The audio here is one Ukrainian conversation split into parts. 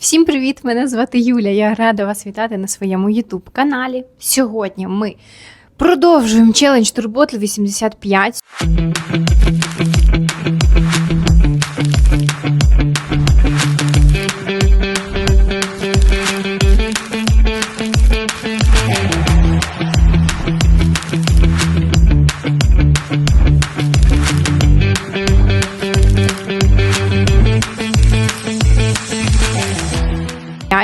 Всім привіт! Мене звати Юля. Я рада вас вітати на своєму YouTube каналі. Сьогодні ми продовжуємо челендж Турботл 85.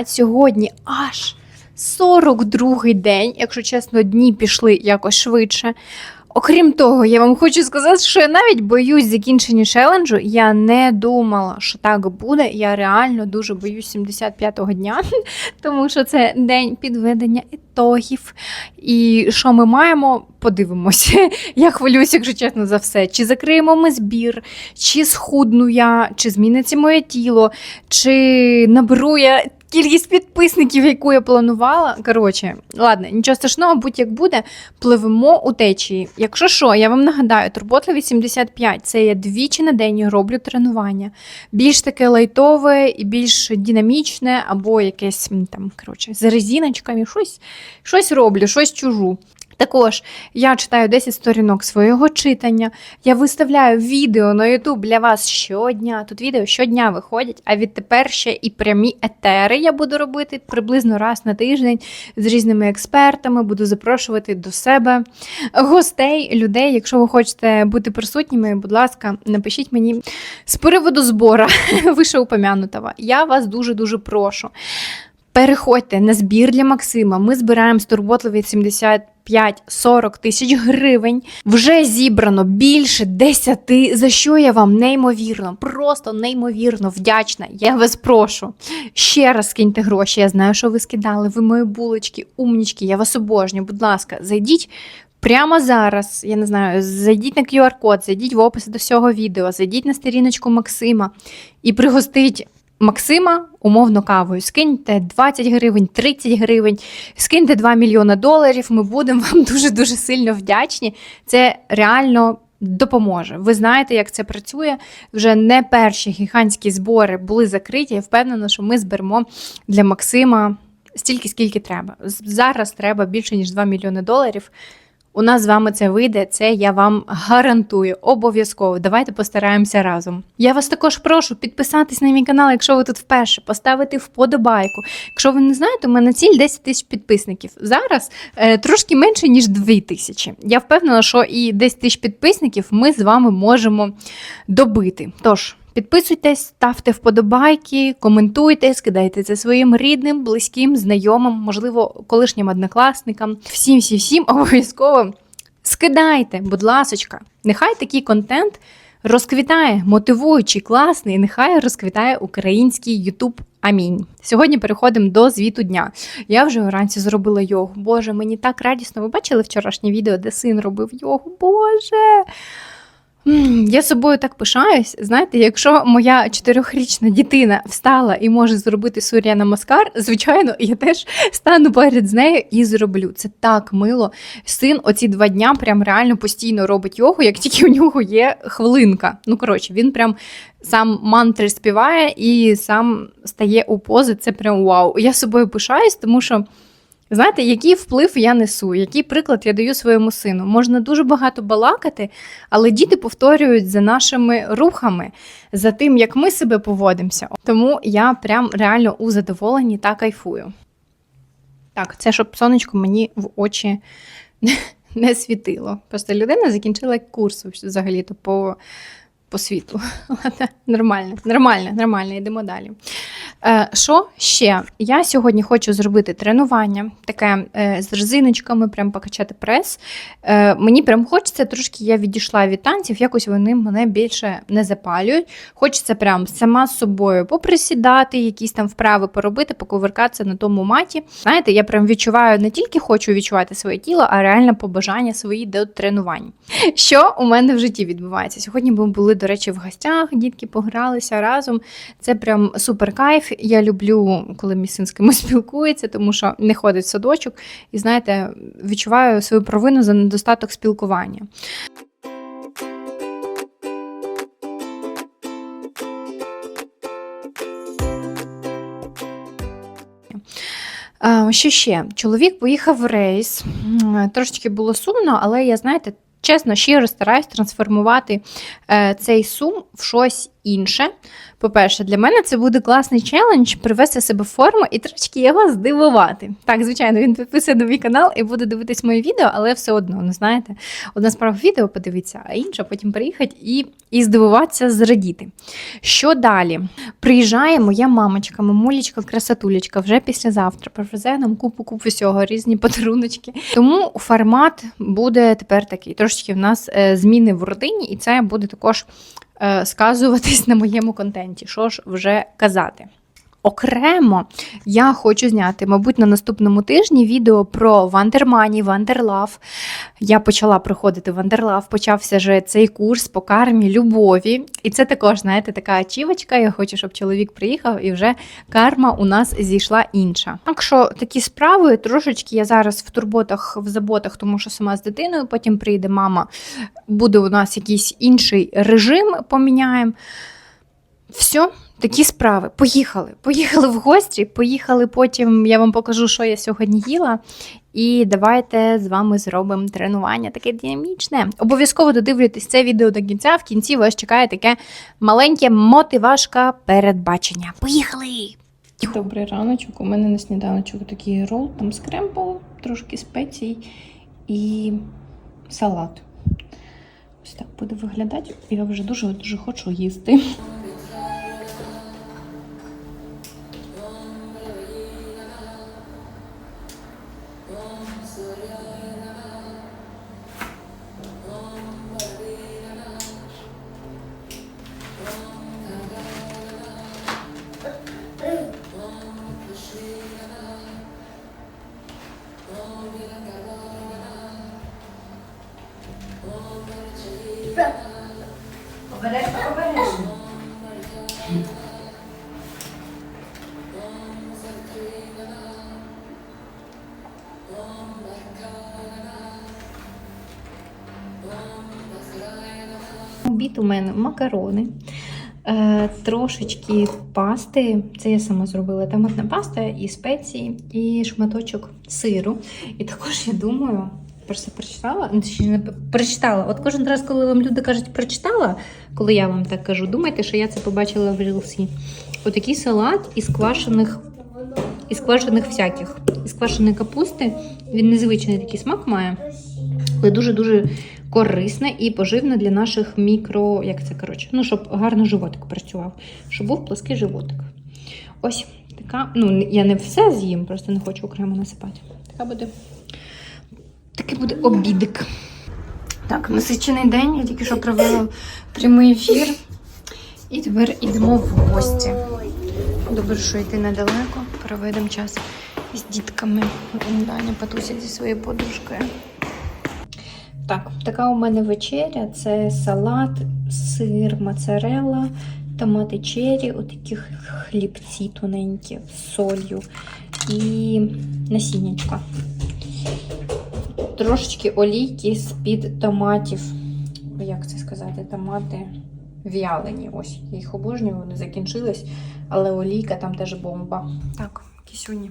А Сьогодні аж 42-й день, якщо чесно, дні пішли якось швидше. Окрім того, я вам хочу сказати, що я навіть боюсь закінчення челенджу. Я не думала, що так буде. Я реально дуже боюсь 75-го дня, тому що це день підведення ітогів. І що ми маємо? Подивимося. Я хвилююся, якщо чесно, за все. Чи закриємо ми збір, чи схудну я, чи зміниться моє тіло, чи наберу я кількість підписників, яку я планувала. Коротше, ладно, нічого страшного, будь-як буде, пливемо у течії. Якщо що, я вам нагадаю, турбота 85 це я двічі на день роблю тренування. Більш таке лайтове і більш динамічне, або якесь там, коротше, з резіночками, щось, щось роблю, щось чужу. Також я читаю 10 сторінок свого читання. Я виставляю відео на YouTube для вас щодня. Тут відео щодня виходять, а відтепер ще і прямі етери я буду робити приблизно раз на тиждень з різними експертами. Буду запрошувати до себе гостей, людей. Якщо ви хочете бути присутніми, будь ласка, напишіть мені з приводу збора вишеупомянутого. Я вас дуже дуже прошу. Переходьте на збір для Максима. Ми збираємо з турботливі 75-40 тисяч гривень. Вже зібрано більше 10, за що я вам неймовірно, просто неймовірно вдячна. Я вас прошу. Ще раз скиньте гроші. Я знаю, що ви скидали. Ви мої булочки, умнічки. Я вас обожнюю. Будь ласка, зайдіть. Прямо зараз, я не знаю, зайдіть на QR-код, зайдіть в опис до всього відео, зайдіть на сторіночку Максима і пригостить Максима умовно кавою. Скиньте 20 гривень, 30 гривень, скиньте 2 мільйони доларів. Ми будемо вам дуже-дуже сильно вдячні. Це реально допоможе. Ви знаєте, як це працює. Вже не перші гігантські збори були закриті. Я впевнена, що ми зберемо для Максима стільки, скільки треба. Зараз треба більше, ніж 2 мільйони доларів. У нас з вами це вийде, це я вам гарантую. Обов'язково. Давайте постараємося разом. Я вас також прошу підписатись на мій канал, якщо ви тут вперше, поставити вподобайку. Якщо ви не знаєте, у мене ціль 10 тисяч підписників. Зараз е, трошки менше, ніж 2 тисячі. Я впевнена, що і 10 тисяч підписників ми з вами можемо добити. Тож. Підписуйтесь, ставте вподобайки, коментуйте, скидайте це своїм рідним, близьким, знайомим, можливо, колишнім однокласникам. Всім, всім, всім обов'язково скидайте, будь ласочка. Нехай такий контент розквітає, мотивуючий, класний, нехай розквітає український Ютуб. Амінь. Сьогодні переходимо до звіту дня. Я вже вранці зробила йогу. Боже, мені так радісно. Ви бачили вчорашнє відео, де син робив йогу? Боже. Я собою так пишаюсь. Знаєте, якщо моя чотирьохрічна дитина встала і може зробити сур'я намаскар, звичайно, я теж стану поряд з нею і зроблю. Це так мило. Син оці два дня прям реально постійно робить йогу, як тільки у нього є хвилинка. Ну, коротше, він прям сам мантри співає і сам стає у пози. Це прям вау. Я собою пишаюсь, тому що. Знаєте, який вплив я несу, який приклад я даю своєму сину? Можна дуже багато балакати, але діти повторюють за нашими рухами, за тим, як ми себе поводимося. Тому я прям реально у задоволенні та кайфую. Так, це щоб сонечко мені в очі не світило. Просто людина закінчила курс взагалі-то по, по світу. Нормально, нормально, нормально, йдемо далі. Е, Що ще? Я сьогодні хочу зробити тренування, таке е, з резиночками, прям покачати прес. Е, Мені прям хочеться трошки, я відійшла від танців, якось вони мене більше не запалюють. Хочеться прям сама з собою поприсідати, якісь там вправи поробити, покувиркатися на тому маті. Знаєте, я прям відчуваю, не тільки хочу відчувати своє тіло, а реально побажання свої до тренувань. Що у мене в житті відбувається? Сьогодні ми були, до речі, в гостях, дітки погралися разом. Це прям супер кайф. Я люблю, коли мій син з кимось спілкується, тому що не ходить в садочок, і знаєте, відчуваю свою провину за недостаток спілкування. Що ще? Чоловік поїхав в рейс. Трошечки було сумно, але я, знаєте, чесно, щиро стараюсь трансформувати е, цей сум в щось інше. По-перше, для мене це буде класний челендж привести себе в форму і трошки його здивувати. Так, звичайно, він підписує на мій канал і буде дивитись мої відео, але все одно, ну знаєте, одна справа відео подивитися, а інша потім приїхати і, і здивуватися, зрадіти. Що далі? Приїжджає моя мамочка, мамулечка, красотулечка вже післязавтра. Привезе нам купу купу всього, різні подаруночки. Тому формат буде тепер такий. Трошечки в нас е, зміни в родині, і це буде також сказуватись на моєму контенті. Що ж вже казати? Окремо я хочу зняти, мабуть, на наступному тижні відео про Вандермані, Вандерлав. Я почала проходити Вандерлав, почався вже цей курс по кармі любові. І це також, знаєте, така ачівочка. Я хочу, щоб чоловік приїхав і вже карма у нас зійшла інша. Так що такі справи трошечки я зараз в турботах, в заботах, тому що сама з дитиною, потім прийде мама, буде у нас якийсь інший режим, поміняємо. Все, такі справи. Поїхали. Поїхали в гості, поїхали потім. Я вам покажу, що я сьогодні їла. І давайте з вами зробимо тренування таке динамічне. Обов'язково додивлюйтесь це відео до кінця. В кінці вас чекає таке маленьке мотивашка передбачення. Поїхали! Добрий раночок. У мене на сніданочок такий рол, там скрембл, трошки спецій і салат. Ось так буде виглядати. Я вже дуже дуже хочу їсти. Обід у мене макарони, е, трошечки пасти. Це я сама зробила. Томатна паста і спеції, і шматочок сиру. І також я думаю, просто прочитала, ну, не прочитала. От кожен раз, коли вам люди кажуть, прочитала, коли я вам так кажу, думайте, що я це побачила в рілсі. Отакий салат із квашених. Із квашених всяких, із квашеної капусти. Він незвичний такий смак має, але дуже-дуже корисне і поживне для наших мікро, як це коротше, ну, щоб гарно животик працював, щоб був плоский животик. Ось така. Ну, я не все з'їм, просто не хочу окремо насипати. Така буде. Такий буде обідик. Так, насичений день. Я тільки що провела прямий ефір. І тепер йдемо в гості. Добре, що йти недалеко. Проведемо час з дітками. Даня потусить зі своєю подружкою. Так, така у мене вечеря: це салат, сир, моцарелла, томати чері, отакі хлібці тоненькі з солью і насіннячка. Трошечки олійки з-під томатів. Як це сказати? Томати в'ялені. Ось, я їх обожнюю, вони закінчились, але олійка там теж бомба. Так, кисюні.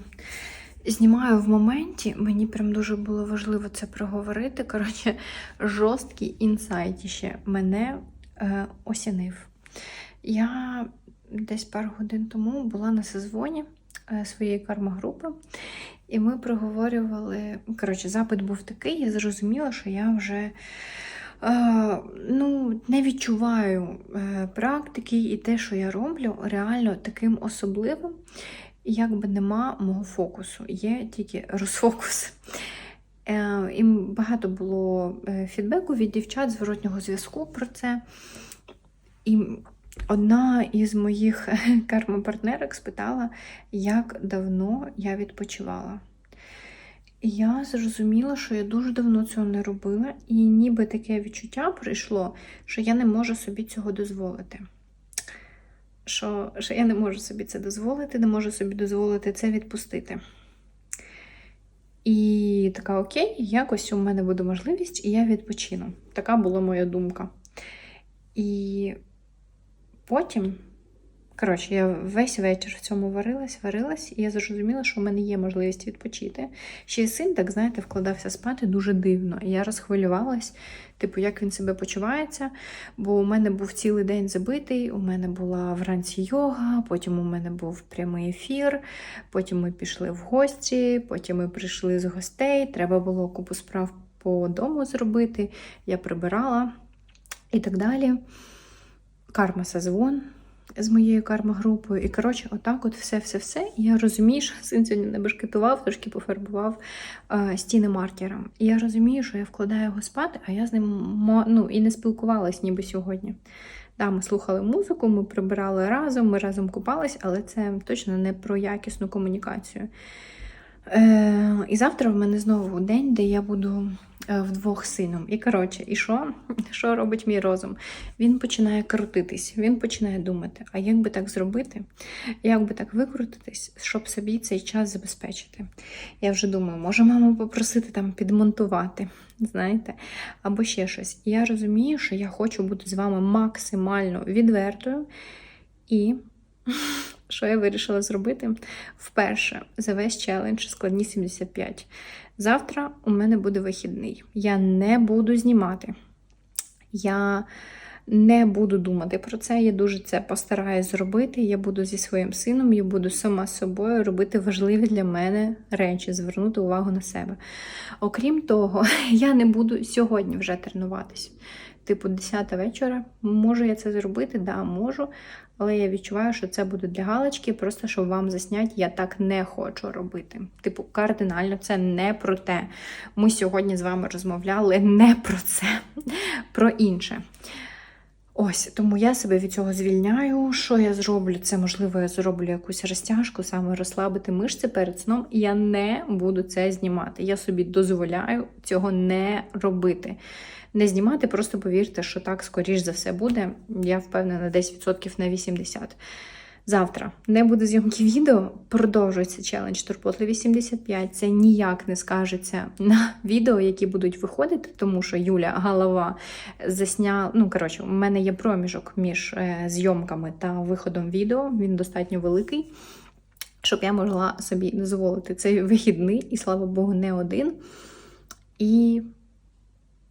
Знімаю в моменті, мені прям дуже було важливо це проговорити. Коротше, жорсткий інсайт мене е, осінив. Я десь пару годин тому була на сезоні е, своєї карма-групи, і ми проговорювали. Коротше, запит був такий, я зрозуміла, що я вже. Е, ну, не відчуваю е, практики і те, що я роблю, реально таким особливим якби нема мого фокусу, є тільки розфокус. Е, І багато було е, фідбеку від дівчат, зворотнього зв'язку про це. І одна із моїх кармопартнерок спитала, як давно я відпочивала. І я зрозуміла, що я дуже давно цього не робила, і ніби таке відчуття прийшло, що я не можу собі цього дозволити що, що я не можу собі це дозволити, не можу собі дозволити це відпустити. І така, окей, якось у мене буде можливість, і я відпочину. Така була моя думка. І потім, Коротше, я весь вечір в цьому варилась, варилась, і я зрозуміла, що в мене є можливість відпочити. Ще й син, так знаєте, вкладався спати дуже дивно. І я розхвилювалась, типу, як він себе почувається. Бо у мене був цілий день забитий, у мене була вранці йога, потім у мене був прямий ефір, потім ми пішли в гості, потім ми прийшли з гостей. Треба було купу справ по дому зробити. Я прибирала і так далі. Карма созвон з моєю карма-групою. І, коротше, отак от все-все-все. Я розумію, що син сьогодні не бешкетував, трошки пофарбував е, стіни маркером. І я розумію, що я вкладаю його спати, а я з ним ну, і не спілкувалась ніби сьогодні. Да, ми слухали музику, ми прибирали разом, ми разом купались, але це точно не про якісну комунікацію. Е, і завтра в мене знову день, де я буду вдвох сином. І коротше, і що? Що робить мій розум? Він починає крутитись, він починає думати, а як би так зробити, як би так викрутитись, щоб собі цей час забезпечити. Я вже думаю, може маму попросити там підмонтувати, знаєте, або ще щось. І я розумію, що я хочу бути з вами максимально відвертою і. Що я вирішила зробити? Вперше за весь челендж складні 75. Завтра у мене буде вихідний. Я не буду знімати. Я не буду думати про це. Я дуже це постараюсь зробити. Я буду зі своїм сином, я буду сама собою робити важливі для мене речі, звернути увагу на себе. Окрім того, я не буду сьогодні вже тренуватись. Типу, 10 вечора. Можу я це зробити? Да, можу. Але я відчуваю, що це буде для галочки, просто щоб вам засняти, я так не хочу робити. Типу, кардинально це не про те. Ми сьогодні з вами розмовляли не про це, про інше. Ось, тому я себе від цього звільняю. Що я зроблю? Це, можливо, я зроблю якусь розтяжку, саме розслабити мишці перед сном. І я не буду це знімати. Я собі дозволяю цього не робити. Не знімати, просто повірте, що так, скоріш за все, буде. Я впевнена, десь відсотків на 80. Завтра не буде зйомки відео, продовжується челендж Турботливі 75. Це ніяк не скажеться на відео, які будуть виходити, тому що Юля голова засняла. Ну, коротше, у мене є проміжок між е, зйомками та виходом відео. Він достатньо великий, щоб я могла собі дозволити цей вихідний, і слава Богу, не один. І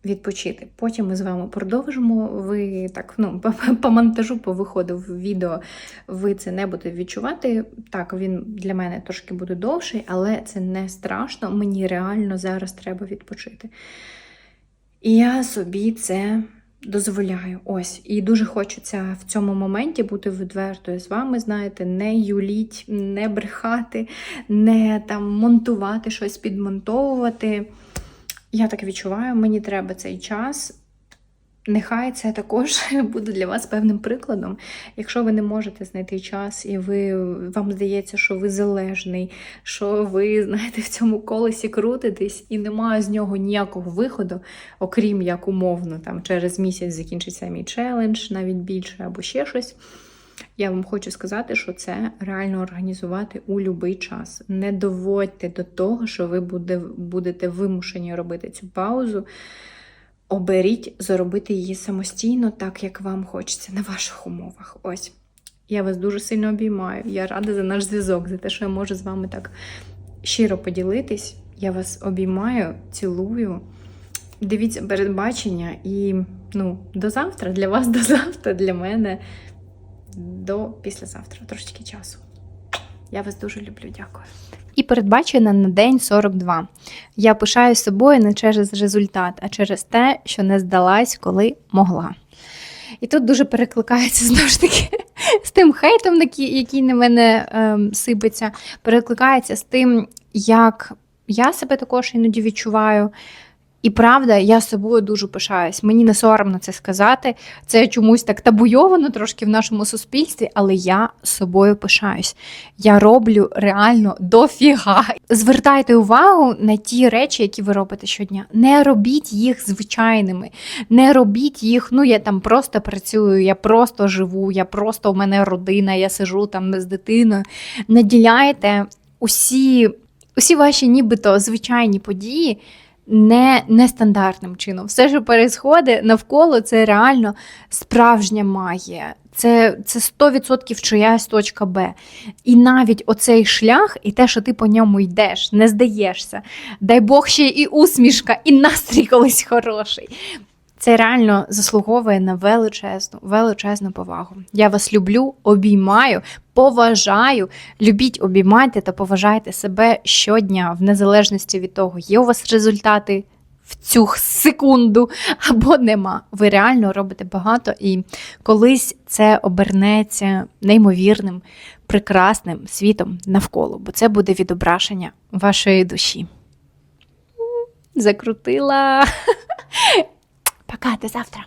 відпочити. Потім ми з вами продовжимо. Ви так ну, по, монтажу, по виходу відео, ви це не будете відчувати. Так, він для мене трошки буде довший, але це не страшно. Мені реально зараз треба відпочити. І я собі це дозволяю. Ось. І дуже хочеться в цьому моменті бути відвертою з вами, знаєте, не юліть, не брехати, не там монтувати щось, підмонтовувати. Я так відчуваю, мені треба цей час. Нехай це також буде для вас певним прикладом. Якщо ви не можете знайти час, і ви вам здається, що ви залежний, що ви знаєте в цьому колесі крутитесь, і немає з нього ніякого виходу, окрім як умовно, там через місяць закінчиться мій челендж, навіть більше або ще щось. Я вам хочу сказати, що це реально організувати у будь-який час. Не доводьте до того, що ви буде, будете вимушені робити цю паузу. Оберіть зробити її самостійно, так як вам хочеться, на ваших умовах. Ось. Я вас дуже сильно обіймаю. Я рада за наш зв'язок, за те, що я можу з вами так щиро поділитись. Я вас обіймаю, цілую. Дивіться передбачення і ну, до завтра. Для вас до завтра, для мене до післязавтра. Трошечки часу. Я вас дуже люблю, дякую. І передбачена на день 42. Я пишаю собою не через результат, а через те, що не здалась, коли могла. І тут дуже перекликається знову ж таки з тим хейтом, який, на мене ем, сипеться, перекликається з тим, як я себе також іноді відчуваю. І правда, я собою дуже пишаюсь. Мені не соромно це сказати. Це чомусь так табуйовано трошки в нашому суспільстві, але я собою пишаюсь. Я роблю реально дофіга. Звертайте увагу на ті речі, які ви робите щодня. Не робіть їх звичайними, не робіть їх. Ну я там просто працюю, я просто живу, я просто у мене родина, я сижу там з дитиною. Наділяйте усі, усі ваші нібито звичайні події не нестандартним чином. Все, що пересходить навколо, це реально справжня магія. Це, це 100% чиясь точка Б. І навіть оцей шлях, і те, що ти по ньому йдеш, не здаєшся. Дай Бог ще і усмішка, і настрій колись хороший. Це реально заслуговує на величезну, величезну повагу. Я вас люблю, обіймаю, поважаю. Любіть, обіймайте та поважайте себе щодня, в незалежності від того, є у вас результати в цю секунду або нема. Ви реально робите багато, і колись це обернеться неймовірним, прекрасним світом навколо, бо це буде відображення вашої душі. Закрутила. Пока, до завтра.